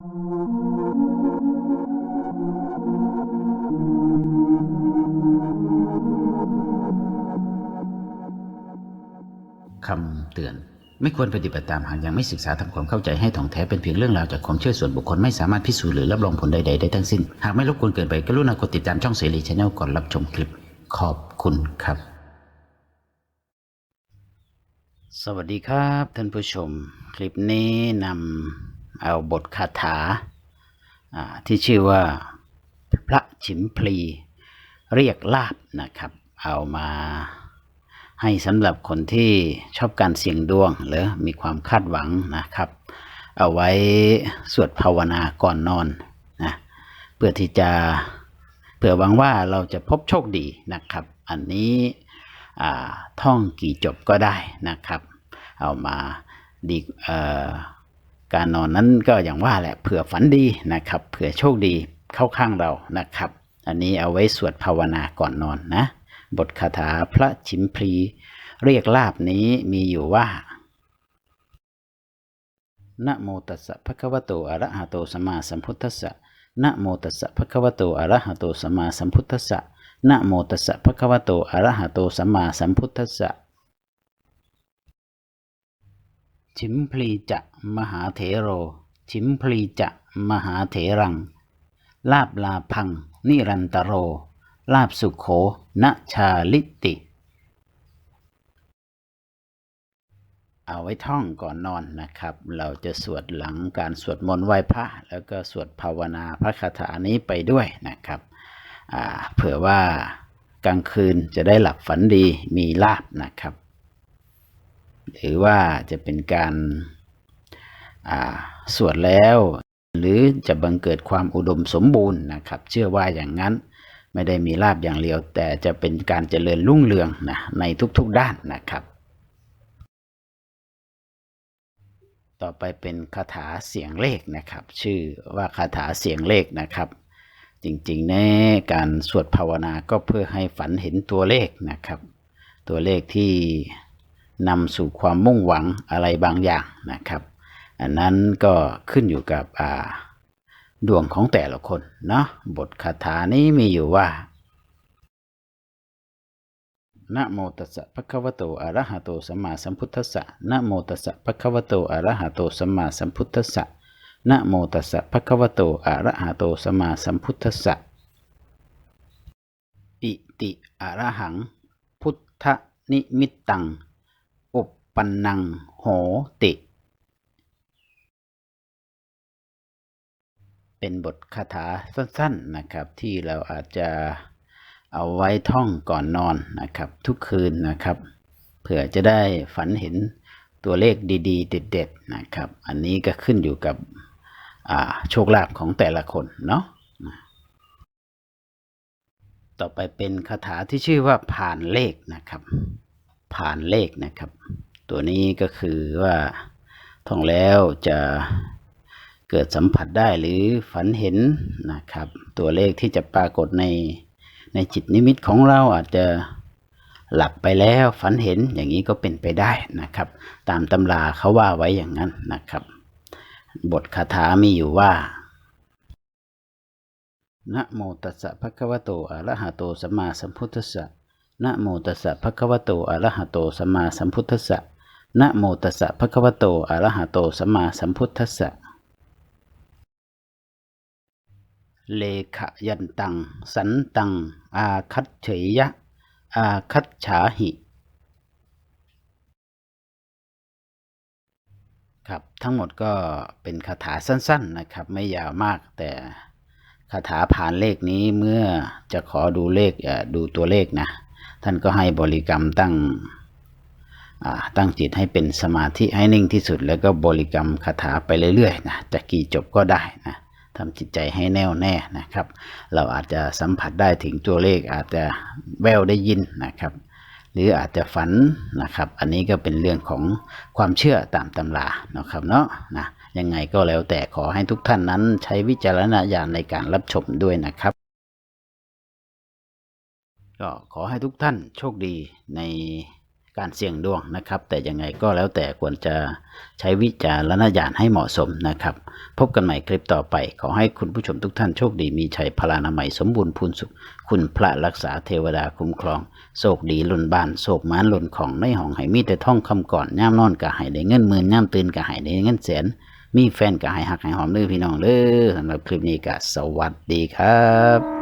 คำเตือน ไม่ควรปฏิบัติตามหากยังไม่ศึกษาทำความเข้าใจให้ถ่องแท้เป็นเพียงเรื่องราวจากความเชื่อส่วนบุคคลไม่สามารถพิสูจน์หรือรับรองผลใดๆได้ทั้งสิ้น หากไม่รบกวนเกินไปกรุณากดติดตามช่องเสรีชาแนลก่อนรับชมคลิป ขอบคุณครับ สวัสดีครับท่านผู้ชม คลิปนี้นำ เอาบทคาถาที่ชื่อว่าพระฉิมพลีเรียกลาบนะครับ เอามาให้สำหรับคนที่ชอบการเสี่ยงดวง หรือมีความคาดหวังนะครับ เอาไว้สวดภาวนาก่อนนอนนะเพื่อที่จะเผื่อหวังว่าเราจะพบโชคดีนะครับ อันนี้ท่องกี่จบก็ได้นะครับ เอามาดีเอ่อ การนอนนั้นก็อย่างว่าแหละเผื่อฝันดีนะครับเผื่อโชคดีเข้าข้างเรานะครับ อันนี้เอาไว้สวดภาวนาก่อนนอนนะ บทคาถาพระชิมพลีเรียกลาบนี้มีอยู่ว่านะโมตัสสะภะคะวะโตอะระหะโตสัมมาสัมพุทธัสสะนะโมตัสสะภะคะวะโตอะระหะโตสัมมาสัมพุทธัสสะนะโมตัสสะภะคะวะโตอะระหะโตสัมมาสัมพุทธัสสะ ชิมพลีจะมหาเถโร ชิมพลีจะมหาเถรัง ลาบลาพัง นิรันตโร ลาบสุขโขณชาลิติ เอาไว้ท่องก่อนนอนนะครับ เราจะสวดหลังการสวดมนต์ไหว้พระ แล้วก็สวดภาวนาพระคาถานี้ไปด้วยนะครับเผื่อว่ากลางคืนจะได้หลับฝันดีมีลาบนะครับ หรือว่าจะเป็นการสวดแล้ว หรือจะบังเกิดความอุดมสมบูรณ์นะครับ เชื่อว่าอย่างนั้นไม่ได้มีลาบอย่างเดียว แต่จะเป็นการเจริญรุ่งเรืองนะในทุกๆด้านนะครับ ต่อไปเป็นคาถาเสียงเลขนะครับ ชื่อว่าคาถาเสียงเลขนะครับ จริงๆแน่การสวดภาวนาก็เพื่อให้ฝันเห็นตัวเลขนะครับ ตัวเลขที่ นำสู่ความมุ่งหวังอะไรบางอย่างนะครับ อันนั้นก็ขึ้นอยู่กับดวงของแต่ละคนเนาะบทคาถานี้มีอยู่ว่านะโมตัสสะภะคะวะโตอะระหะโตสัมมาสัมพุทธัสสะนะโมตัสสะภะคะวะโตอะระหะโตสัมมาสัมพุทธัสสะนะโมตัสสะภะคะวะโตอะระหะโตสัมมาสัมพุทธัสสะอิติอะระหัง พุทธนิมิตตัง ปันนังโหติ เป็นบทคาถาสั้นๆนะครับ ที่เราอาจจะเอาไว้ท่องก่อนนอนนะครับ ทุกคืนนะครับ เผื่อจะได้ฝันเห็นตัวเลขดีๆ เด็ดๆนะครับ อันนี้ก็ขึ้นอยู่กับโชคลาภของแต่ละคนเนาะต่อไปเป็นคาถาที่ชื่อว่าผ่านเลขนะครับ ผ่านเลขนะครับ ตัวนี้ก็คือว่าท่องแล้วจะเกิดสัมผัสได้หรือฝันเห็นนะครับ ตัวเลขที่จะปรากฏในในจิตนิมิตของเราอาจจะหลับไปแล้วฝันเห็นอย่างนี้ก็เป็นไปได้นะครับ ตามตำราเขาว่าไว้อย่างนั้นนะครับ บทคาถามีอยู่ว่านะโมตัสสะภะคะวะโตอะระหะโตสัมมาสัมพุทธัสสะนะโมตัสสะภะคะวะโตอะระหะโตสัมมาสัมพุทธัสสะ นะโมตัสสะภะคะวะโต อะระหะโต สัมมาสัมพุทธัสสะ เลขยันตัง สันตัง อาคัตเฉยยะ อาคัตฉาหิ ครับทั้งหมดก็เป็นคาถาสั้น ๆนะครับ ไม่ยาวมากแต่คาถาผ่านเลขนี้เมื่อจะขอดูเลขดูตัวเลขนะ ท่านก็ให้บริกรรมตั้ง ตั้งจิตให้เป็นสมาธิให้นิ่งที่สุด แล้วก็บริกรรมคาถาไปเรื่อยๆนะจะกี่จบก็ได้นะทำจิตใจให้แน่วแน่นะครับ เราอาจจะสัมผัสได้ถึงตัวเลขอาจจะแววได้ยินนะครับ หรืออาจจะฝันนะครับ อันนี้ก็เป็นเรื่องของความเชื่อตามตำรานะครับเนาะนะยังไงก็แล้วแต่ขอให้ทุกท่านนั้นใช้วิจารณญาณในการรับชมด้วยนะครับ ก็ขอให้ทุกท่านโชคดีใน การเสี่ยงดวงนะครับ แต่ยังไงก็แล้วแต่ควรจะใช้วิจารณญาณให้เหมาะสมนะครับ พบกันใหม่คลิปต่อไป ขอให้คุณผู้ชมทุกท่านโชคดีมีชัยพลานามัยสมบูรณ์พูนสุข คุณพระรักษาเทวดาคุ้มครองโศกดีหลุนบานโศกหมานหลุนของในห้องให้มีแต่ท่องคำก่อนย่ามนอนกะห้ได้เงินหมื่นย่ามตื่นกะห้ได้เงินแสนมีแฟนกะให้หักให้หอมเด้อพี่น้องเด้อสำหรับคลิปนี้กะสวัสดีครับ